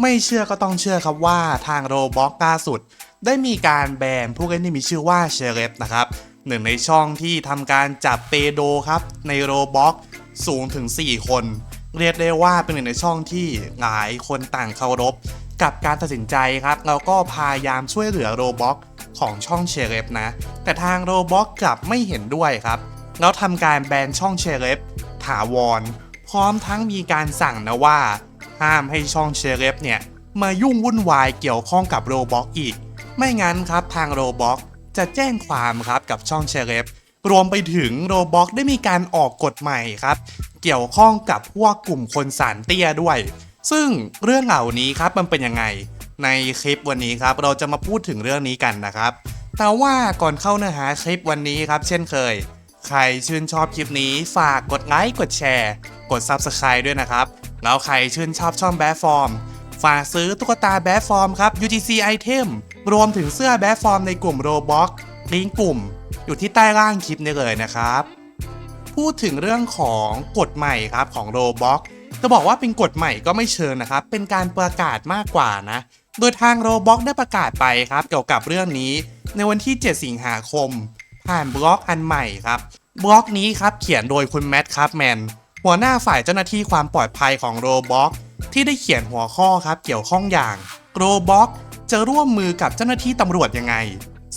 ไม่เชื่อก็ต้องเชื่อครับว่าทางโรบ็อกล่าสุด ได้มีการแบนผู้เล่นที่มีชื่อว่าเชเรฟนะครับหนึ่งในช่องที่ทำการจับเปโดครับ ในโรบ็อกสูงถึง 4 คน เรียกได้ว่าเป็นหนึ่งในช่องที่หลายคนต่างเคารพ กับการตัดสินใจครับแล้วก็พยายามช่วยเหลือโรบ็อกของช่องเชเรฟนะ แต่ทางโรบ็อกกลับไม่เห็นด้วยครับ แล้วทำการแบนช่องเชเรฟถาวร พร้อมทั้งมีการสั่งนะว่า ห้ามให้ช่องเชเรฟเนี่ยมายุ่งวุ่นวายเกี่ยวข้องกับโรบ็อกอีก ไม่งั้นครับทางโรบ็อกจะแจ้งความครับกับช่องเชเรฟรวมไปถึงโรบ็อกได้มีการออกกฎใหม่ครับ เกี่ยวข้องกับพวกกลุ่มคนสารเตี้ยด้วย ซึ่งเรื่องเหล่านี้ครับมันเป็นยังไง ในคลิปวันนี้ครับเราจะมาพูดถึงเรื่องนี้กันนะครับ แต่ว่าก่อนเข้าเนื้อหาคลิปวันนี้ครับ เช่นเคย ใครชื่นชอบคลิปนี้ฝากกดไลค์กดแชร์ กด Subscribe ด้วยนะครับ แล้วใครชื่นชอบช่องแบฟฟอร์ม ฝากซื้อตุ๊กตาแบฟฟอร์มครับ UGC Item รวมถึงเสื้อแบฟอร์มในกลุ่ม Roblox ลิงก์กลุ่ม อยู่ที่ใต้ล่างคลิปนี้เลยนะครับ พูดถึงเรื่องของกฎใหม่ครับของ Roblox จะบอกว่าเป็นกฎใหม่ก็ไม่เชิงนะครับ เป็นการประกาศมากกว่านะ โดยทาง Roblox ได้ประกาศไปครับ เกี่ยวกับเรื่องนี้ ในวันที่ 7 สิงหาคม ผ่านบล็อกอันใหม่ครับบล็อกนี้ครับเขียนโดยคุณแมทครับแมน หัวหน้าฝ่ายเจ้าหน้าที่ความปลอดภัยของ Roblox ที่ได้เขียนหัวข้อครับเกี่ยวข้องอย่าง Roblox จะร่วมมือกับเจ้าหน้าที่ตำรวจยังไง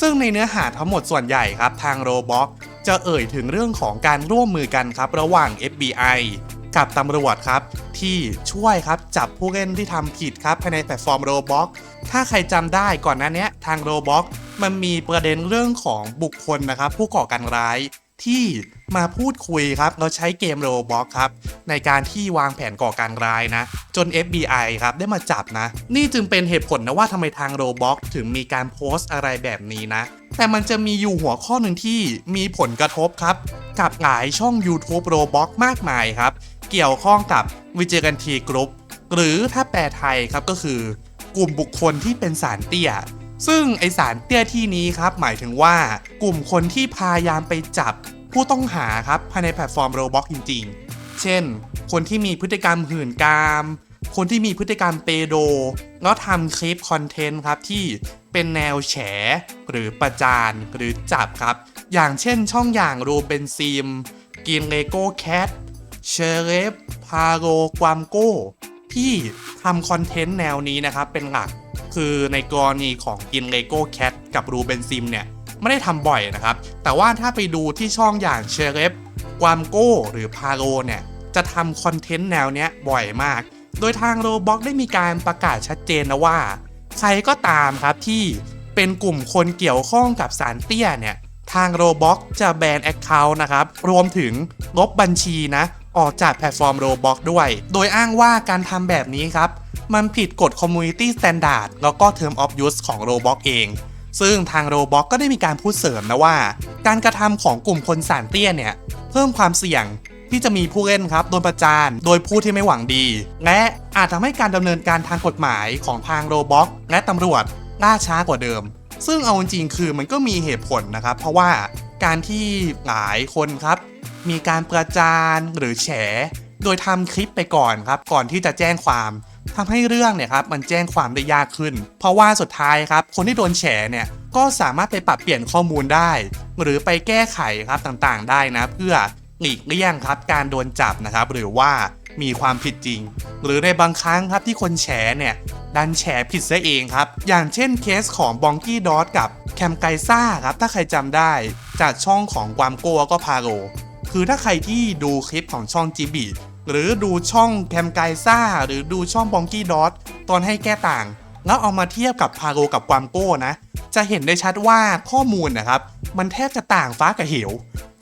ซึ่งในเนื้อหาทั้งหมดส่วนใหญ่ครับทาง Roblox จะเอ่ยถึงเรื่องของการร่วมมือกันครับระหว่าง FBI กับตำรวจครับ ที่ช่วยครับจับผู้เล่นที่ทำผิดครับภายในแพลตฟอร์ม Roblox ถ้าใครจำได้ก่อนหน้านี้ทาง Roblox มันมีประเด็นเรื่องของบุคคลนะครับ ผู้ก่อการร้าย ที่มาพูดคุยครับเราใช้เกม Roblox ครับในการที่วางแผนก่อการร้ายนะ จน FBI ครับได้มาจับนะ นี่จึงเป็นเหตุผลนะว่าทำไมทาง Roblox ถึงมีการโพสต์อะไรแบบนี้นะ แต่มันจะมีอยู่หัวข้อหนึ่งที่มีผลกระทบครับ กับหลายช่อง YouTube Roblox มากมายครับ เกี่ยวข้องกับวิจกันทีกรุ๊ปหรือถ้าแปลไทยครับก็คือกลุ่มบุคคลที่เป็นสารเตี้ย ซึ่งไอสารเตี้ยที่นี้ครับหมายถึงว่ากลุ่มคนที่พยายามไปจับผู้ต้องหาครับภายในแพลตฟอร์ม Roblox จริง ๆ เช่น คนที่มีพฤติกรรมหื่นกาม คนที่มีพฤติกรรมเปโด แล้วทำคลิปคอนเทนต์ครับที่เป็นแนวแฉ หรือประจานหรือจับครับ อย่างเช่นช่องอย่างรูเบนซิมกินเลโก้แคทเชเรฟพาโรกวามโก้ที่ทำคอนเทนต์แนวนี้นะครับเป็นหลัก คือในกรณีของกินเลโก้แคทกับรูเบนซิมเนี่ยไม่ได้ทำบ่อยนะครับ แต่ว่าถ้าไปดูที่ช่องอย่างเชเรฟกวามโก้หรือพาโรเนี่ยจะทำคอนเทนต์แนวเนี้ยบ่อยมาก โดยทางโรบ็อกได้มีการประกาศชัดเจนนะว่า ใครก็ตามครับที่เป็นกลุ่มคนเกี่ยวข้องกับสารเตี้ยเนี่ยทางโรบ็อกจะแบนแอคเคาท์นะครับ รวมถึงลบบัญชีนะ ออกจากแพลตฟอร์มโรบ็อกด้วย โดยอ้างว่าการทำแบบนี้ครับ มันผิดกฎ Community Standard แล้วก็ Term of Use ของ Roblox เอง ซึ่งทาง Roblox ก็ได้มีการพูดเสริมนะว่า การกระทำของกลุ่มคนสารเตี้ยเนี่ย เพิ่มความเสี่ยงที่จะมีผู้เล่นครับโดนประจานโดยผู้ที่ไม่หวังดี และอาจทำให้การดำเนินการทางกฎหมายของทาง Roblox และตำรวจล่าช้ากว่าเดิม ซึ่งเอาจริงๆคือมันก็มีเหตุผลนะครับ เพราะว่าการที่หลายคนครับ มีการประจานหรือแฉ โดยทำคลิปไปก่อนครับ ก่อนที่จะแจ้งความทำให้เรื่องเนี่ยครับมันแจ้งความได้ยากขึ้น เพราะว่าสุดท้ายครับ คนที่โดนแฉเนี่ยก็สามารถไปปรับเปลี่ยนข้อมูลได้ หรือไปแก้ไขครับต่างๆ ได้นะ เพื่อหลีกเลี่ยงครับการโดนจับนะครับ หรือว่ามีความผิดจริง หรือในบางครั้งครับที่คนแฉเนี่ยดันแฉผิดซะเองครับ อย่างเช่นเคสของบองกี้ดอทกับแคมไกซ่าครับถ้าใครจำได้ จากช่องของความโก้ก็พาโร คือถ้าใครที่ดูคลิปของช่องจิบีหรือดูช่องแคมไกซ่า หรือดูช่องบองกี้ดอทตอนให้แก้ต่าง แล้วเอามาเทียบกับพาโรกับความโก้นะ จะเห็นได้ชัดว่าข้อมูลนะครับ มันแทบจะต่างฟ้ากับเหว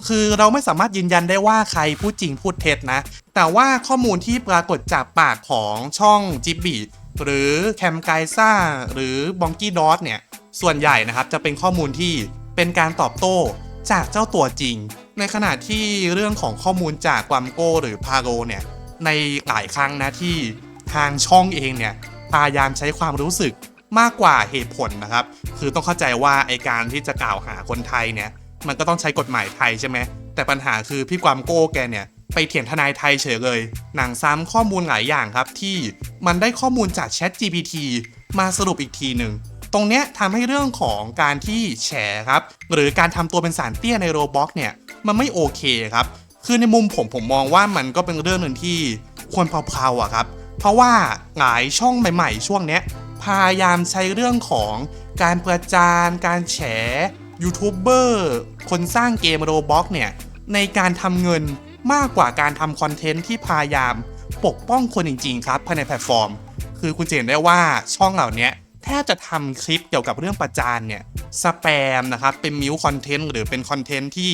คือเราไม่สามารถยืนยันได้ว่าใครพูดจริงพูดเท็จนะ แต่ว่าข้อมูลที่ปรากฏจากปากของช่องจิบบีหรือแคมไกซ่าหรือบองกี้ดอทเนี่ยส่วนใหญ่นะครับจะเป็นข้อมูลที่เป็นการตอบโต้จากเจ้าตัวจริง ในขณะที่เรื่องของข้อมูลจากความโก้หรือพาโรเนี่ยในหลายครั้งนะที่ทางช่องเองเนี่ยพยายามใช้ความรู้สึกมากกว่าเหตุผลนะครับ คือต้องเข้าใจว่าไอการที่จะกล่าวหาคนไทยเนี่ยมันก็ต้องใช้กฎหมายไทยใช่ไหมแต่ปัญหาคือพี่ความโก้แกเนี่ยไปเถียงทนายไทยเฉยเลย หนังซ้ำข้อมูลหลายอย่างครับที่มันได้ข้อมูลจาก Chat GPT มาสรุปอีกทีหนึ่ง ตรงเนี้ยทำให้เรื่องของการที่แฉครับ หรือการทำตัวเป็นสารเตี้ยในโรบ็อกเนี่ยมันไม่โอเคครับ คือในมุมผมผมมองว่ามันก็เป็นเรื่องหนึ่งที่ควรเพลาๆอะครับ เพราะว่าหลายช่องใหม่ๆ ช่วงเนี้ยพยายามใช้เรื่องของการประจานการแฉยูทูบเบอร์คนสร้างเกมโรบ็อกเนี่ยในการทำเงินมากกว่าการทำคอนเทนต์ที่พยายามปกป้องคนจริงๆ ครับภายในแพลตฟอร์ม คือคุณจะเห็นได้ว่าช่องเหล่านี้ แทบจะทำคลิปเกี่ยวกับเรื่องประจานเนี่ยสแปมนะครับเป็นมิวคอนเทนต์หรือเป็นคอนเทนต์ที่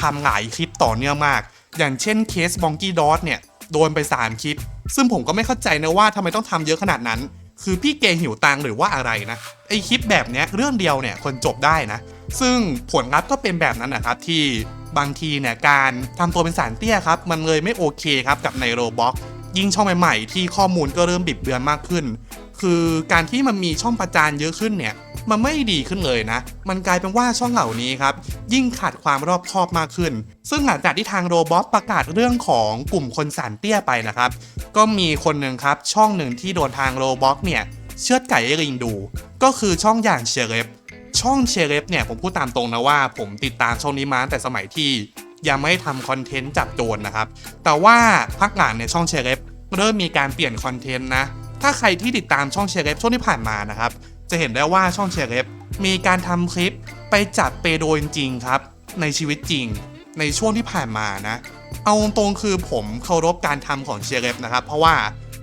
ทำหลายคลิปต่อเนื่องมาก อย่างเช่นเคสบองกี้ดอทเนี่ยโดนไป 3 คลิป ซึ่งผมก็ไม่เข้าใจนะว่าทำไมต้องทำเยอะขนาดนั้น คือพี่เกหิวตังหรือว่าอะไรนะ ไอคลิปแบบเนี้ยเรื่องเดียวเนี่ยคนจบได้นะ ซึ่งผลลัพธ์ก็เป็นแบบนั้นนะครับที่บางทีเนี่ยการทำตัวเป็นสารเตี้ยครับ มันเลยไม่โอเคครับกับในโรบ็อกยิ่งช่องใหม่ๆที่ข้อมูลก็เริ่มบิดเบือนมากขึ้น คือการที่มันมีช่องประจานเยอะขึ้นเนี่ยมันไม่ดีขึ้นเลยนะ มันกลายเป็นว่าช่องเหล่านี้ครับ ยิ่งขาดความรอบคอบมากขึ้น ซึ่งหลังจากที่ทางโรบอทประกาศเรื่องของกลุ่มคนสารเตี้ยไปนะครับ ก็มีคนหนึ่งครับ ช่องหนึ่งที่โดนทางโรบอทเนี่ย เชือดไก่ให้ลิงดู ก็คือช่องอย่างเชเลฟช่องเชเลฟเนี่ยผมพูดตามตรงนะว่า ผมติดตามช่องนี้มาตั้งแต่สมัยที่ยังไม่ทำคอนเทนต์จับโจรนนะครับ แต่ว่าพักหลังในช่องเชเลฟเริ่มมีการเปลี่ยนคอนเทนต์นะ ถ้าใครที่ติดตามช่องเชียร์เลฟช่วงที่ผ่านมานะครับ จะเห็นได้ว่าช่องเชียร์เลฟมีการทำคลิปไปจับเปโดจริงครับ ในชีวิตจริง ในช่วงที่ผ่านมานะ เอาตรงๆคือผมเคารพการทำของเชียร์เลฟนะครับ เพราะว่า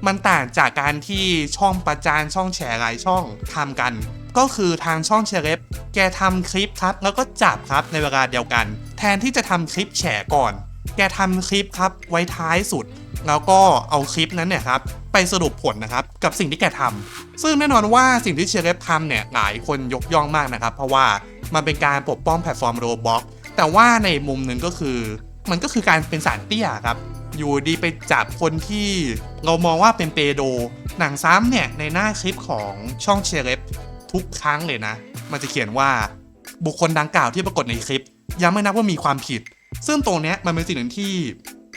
มันต่างจากการที่ช่องประจานช่องแฉหลายช่องทำกัน ก็คือทางช่องเชเลฟแกทำคลิปครับ แล้วก็จับครับในเวลาเดียวกัน แทนที่จะทำคลิปแฉก่อน แกทำคลิปครับไว้ท้ายสุด แล้วก็เอาคลิปนั้นเนี่ยครับไปสรุปผลนะครับกับสิ่งที่แกทำซึ่งแน่นอนว่าสิ่งที่เชเลฟทำเนี่ยหลายคนยกย่องมากนะครับ เพราะว่ามันเป็นการปกป้องแพลตฟอร์มโรบ็อกแต่ว่าในมุมหนึ่งก็คือ มันก็คือการเป็นสารเตี้ยครับ อยู่ดีไปจับคนที่เรามองว่าเป็นเปโด หนังซ้ำเนี่ยในหน้าคลิปของช่องเชเลฟทุกครั้งเลยนะ มันจะเขียนว่าบุคคลดังกล่าวที่ปรากฏในคลิปยังไม่นับว่ามีความผิด ซึ่งตรงนี้มันเป็นสิ่งหนึ่งที่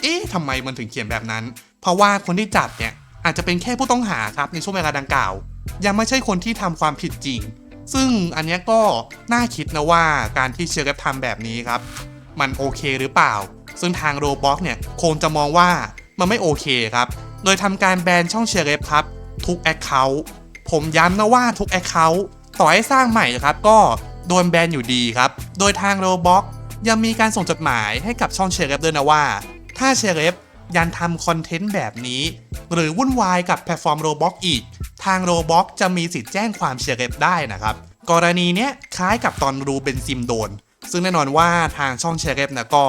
เอ๊ะทำไมมันถึงเขียนแบบนั้น เพราะว่าคนที่จับเนี่ยอาจจะเป็นแค่ผู้ต้องหาครับในช่วงเวลาดังกล่าว ยังไม่ใช่คนที่ทำความผิดจริง ซึ่งอันนี้ก็น่าคิดนะว่าการที่เชเลฟทำแบบนี้ครับ มันโอเคหรือเปล่า ซึ่งทางโรบ็อกเนี่ยคงจะมองว่ามันไม่โอเคครับ โดยทำการแบนช่องเชเลฟครับ ทุก Account ผมย้ำนะว่าทุก Account ต่อให้สร้างใหม่ครับก็โดนแบนอยู่ดีครับ โดยทางโรบ็อกยังมีการส่งจดหมายให้กับช่องเชเลฟด้วยนะว่า ถ้าเชเลฟยังทำคอนเทนต์แบบนี้ หรือวุ่นวายกับแพลตฟอร์มโรบ็อกอีก ทางโรบ็อกจะมีสิทธิ์แจ้งความเชเลฟได้นะครับ กรณีเนี้ยคล้ายกับตอนรูเบนซิมโดน ซึ่งแน่นอนว่าทางช่องเชเลฟนะก็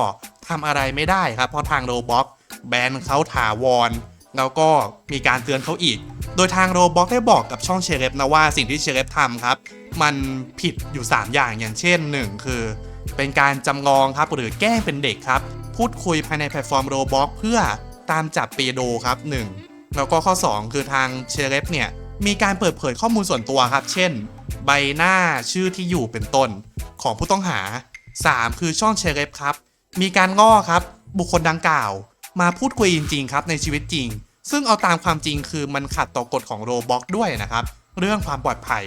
ทำอะไรไม่ได้ครับ เพราะทางโรบ็อกแบนเขาถาวร แล้วก็มีการเตือนเขาอีก โดยทางโรบ็อกได้บอกกับช่องเชเลฟนะว่าสิ่งที่เชเลฟทำครับ มันผิดอยู่ 3 อย่างอย่างเช่น 1 คือ เป็นการจำลองครับหรือแกล้งเป็นเด็กครับ พูดคุยภายในแพลตฟอร์มโรบ็อกเพื่อตามจับเปโดครับ 1 แล้วก็ข้อ 2 คือทางเชเลฟเนี่ย มีการเปิดเผยข้อมูลส่วนตัวครับ เช่น ใบหน้าชื่อที่อยู่เป็นต้นของผู้ต้องหา 3 คือช่องเชเลฟครับ มีการง้อครับ บุคคลดังกล่าว มาพูดคุยจริงๆครับในชีวิตจริง ซึ่งเอาตามความจริงคือมันขัดต่อกฎของโรบ็อกด้วยนะครับเรื่องความปลอดภัย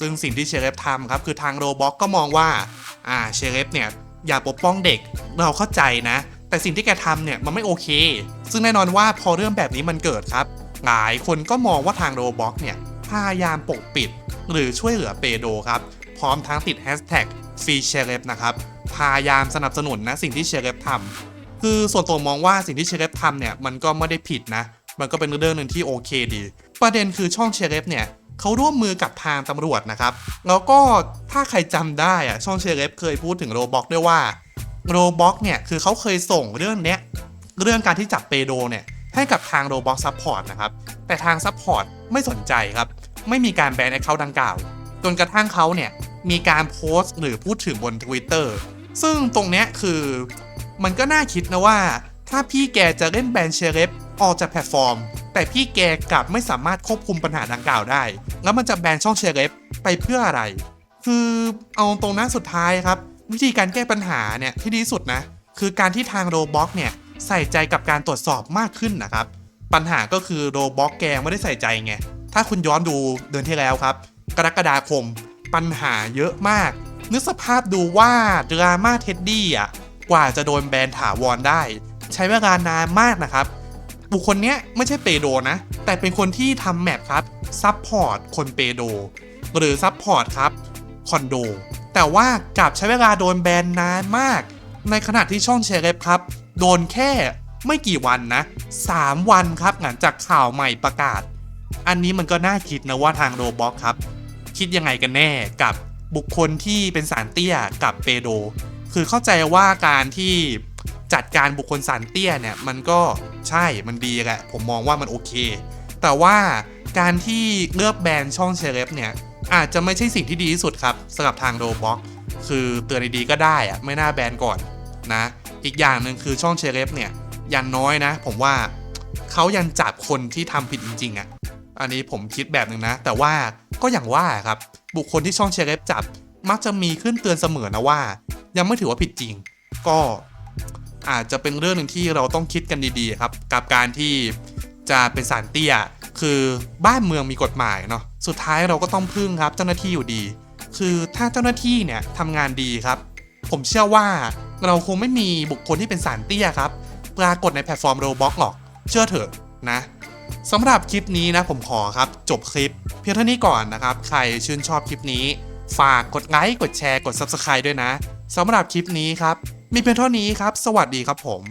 ซึ่งสิ่งที่เชเลฟทำครับ คือทางโรบ็อกก็มองว่า อ่า เชเลฟเนี่ย อย่าปกป้องเด็ก เราเข้าใจนะ แต่สิ่งที่แกทำเนี่ยมันไม่โอเค ซึ่งแน่นอนว่าพอเรื่องแบบนี้มันเกิดครับหลายคนก็มองว่าทางโรบ็อกเนี่ยพยายามปกปิด หรือช่วยเหลือเปโดครับ พร้อมทั้งติดแฮชแท็กฟีเชเลฟนะครับพยายามสนับสนุนนะสิ่งที่เชเลฟทำคือส่วนตัวมองว่าสิ่งที่เชเลฟทำเนี่ยมันก็ไม่ได้ผิดนะ มันก็เป็นเรื่องหนึ่งที่โอเคดี ประเด็นคือช่องเชเลฟเนี่ยเขาร่วมมือกับทางตำรวจนะครับ แล้วก็ถ้าใครจำได้อะช่องเชเลฟเคยพูดถึงโรบ็อกด้วยว่า โรบ็อกเนี่ยคือเขาเคยส่งเรื่องเนี้ยเรื่องการที่จับเปโดเนี่ยให้กับทางโรบ็อกซัพพอร์ตนะครับ แต่ทางซัพพอร์ตไม่สนใจครับ ไม่มีการแบนแอคเคาท์ดังกล่าว จนกระทั่งเขาเนี่ยมีการโพสต์หรือพูดถึงบน Twitter ซึ่งตรงเนี้ยคือมันก็น่าคิดนะว่า ถ้าพี่แกจะเล่นแบนเชเลฟออกจากแพลตฟอร์ม แต่พี่แกกลับไม่สามารถควบคุมปัญหาดังกล่าวได้ แล้วมันจะแบนช่องเชเลฟไปเพื่ออะไร คือเอาตรงหน้าสุดท้ายครับ วิธีการแก้ปัญหาเนี่ยที่ดีสุดนะ คือการที่ทางโรบ็อกเนี่ยใส่ใจกับการตรวจสอบมากขึ้นนะครับ ปัญหาก็คือโรบ็อกแกไม่ได้ใส่ใจไง ถ้าคุณย้อนดูเดือนที่แล้วครับ กรกฎาคม ปัญหาเยอะมาก นึกสภาพดูว่าดราม่าเท็ดดี้อะกว่าจะโดนแบนถาวรได้ ใช้เวลานานมากนะครับ บุคคลเนี้ยไม่ใช่เปโดนะ แต่เป็นคนที่ทำแมปครับซับพอร์ตคนเปโดหรือซับพอร์ตครับคอนโด แต่ว่ากลับใช้เวลาโดนแบนนานมาก ในขณะที่ช่องเชเลฟครับ โดนแค่ไม่กี่วันนะ 3 วันครับหลังจากข่าวใหม่ประกาศ อันนี้มันก็น่าคิดนะว่าทางโรบ็อกครับ คิดยังไงกันแน่กับบุคคลที่เป็นสารเตี้ยกับเปโด คือเข้าใจว่าการที่จัดการบุคคลสารเตี้ยเนี่ยมันก็ใช่มันดีแหละผมมองว่ามันโอเค แต่ว่าการที่เลือกแบนช่องเชเลฟเนี่ย อาจจะไม่ใช่สิ่งที่ดีที่สุดครับสำหรับทางโรบ็อกคือเตือนดีๆก็ได้อะไม่น่าแบนก่อนนะ อีกอย่างหนึ่งคือช่องเชเลฟเนี่ยอยันน้อยนะ ผมว่าเขายังจับคนที่ทำผิดจริง ๆอะ่ะอันนี้ผมคิดแบบหนึ่งนะ แต่ว่าก็อย่างว่าครับบุคคลที่ช่องเชเลฟจับ มักจะมีขึ้นเตือนเสมอนะว่า ยังไม่ถือว่าผิดจริง ก็อาจจะเป็นเรื่องหนึ่งที่เราต้องคิดกันดีๆครับ กับการที่จะเป็นสารเตี้ย คือบ้านเมืองมีกฎหมายเนาะสุดท้ายเราก็ต้องพึ่งครับเจ้าหน้าที่อยู่ดี คือถ้าเจ้าหน้าที่เนี่ยทำงานดีครับ ผมเชื่อว่าเราคงไม่มีบุคคลที่เป็นสารเตี้ยครับ ปรากฏในแพลตฟอร์มโรบ็อกหรอก เชื่อเถอะนะสำหรับคลิปนี้นะผมขอครับ จบคลิป เพียงเท่านี้ก่อนนะครับ ใครชื่นชอบคลิปนี้ ฝากกดไลค์กดแชร์กด Subscribe ด้วยนะสำหรับคลิปนี้ครับ มีเพียงเท่านี้ครับ สวัสดีครับผม